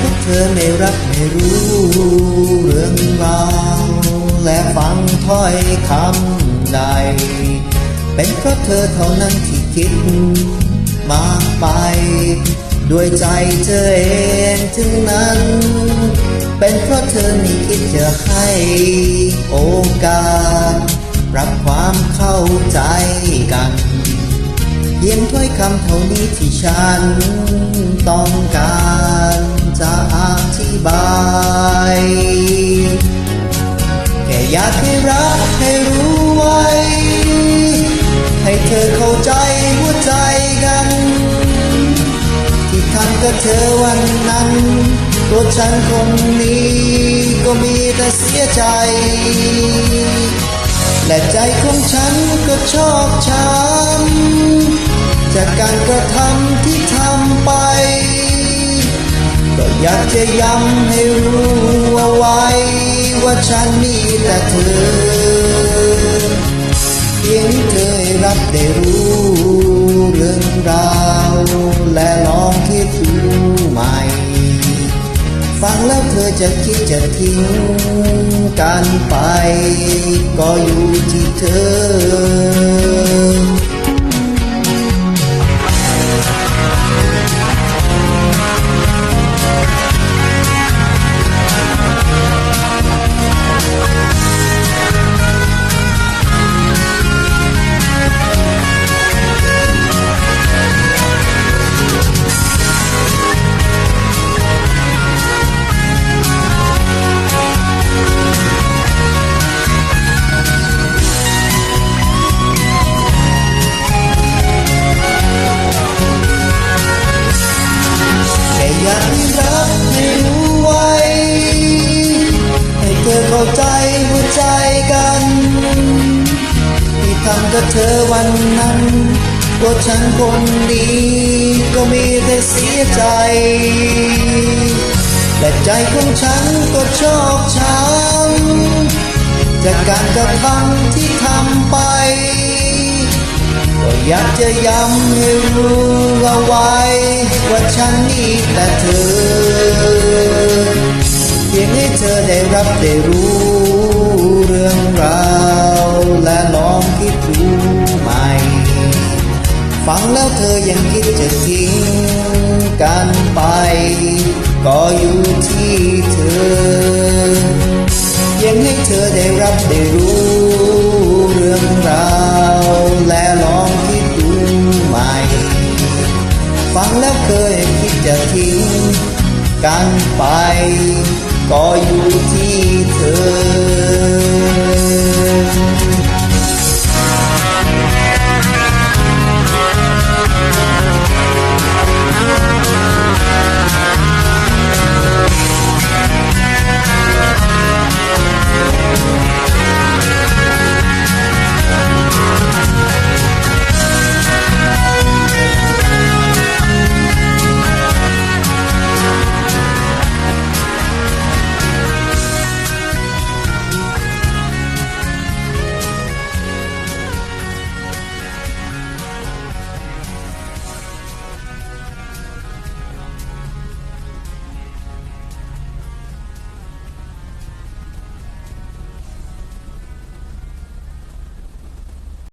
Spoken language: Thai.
พวกเธอไม่รักไม่รู้เรื่องราวและฟังถ้อยคำใด เป็นเพราะเธอเท่านั้นที่คิดมากไป ด้วยใจเธอเองถึงนั้น เป็นเพราะเธอไม่คิดจะให้โอกาสรับความเข้าใจกัน พียงถ้อยคำเท่านี้ที่ฉันต้องการจะอธิบาย แค่อยากให้รักให้รู้ไว้ ให้เธอเข้าใจหัวใจกัน ที่ทำกับเธอวันนั้นตัวฉันคนนี้ก็มีแต่เสียใจ และใจของฉันก็ชอกช้ำ จากการกระทำที่ทำไป ก็อยากจะย้ำให้รู้เอาไว้ ว่าฉันมีแต่เธอเพียงเธอรับได้รู้เรื่องราว และลองคิดดูใหม่ ฟังแล้วเธอจะคิดจะทิ้งกันไป ก็อยู่ที่เธอ เธอวันนั้นตัวฉันคนดีก็มีแต่เสียใจและใจของฉันก็ชอกช้ำจากการกระทำที่ทำไป ก็อยากจะย้ำให้รู้เอาไว้ ว่าฉันมีแต่เธอ เพียงให้เธอได้รับได้รู้เรื่องราวและ ฟังแล้วเธอยังคิดจะทิ้งกันไป ก็อยู่ที่เธอ ยังให้เธอได้รับได้รู้เรื่องราวและลองคิดดูใหม่ ฟังแล้วเคยคิดจะทิ้งกันไป ก็อยู่ที่เธอ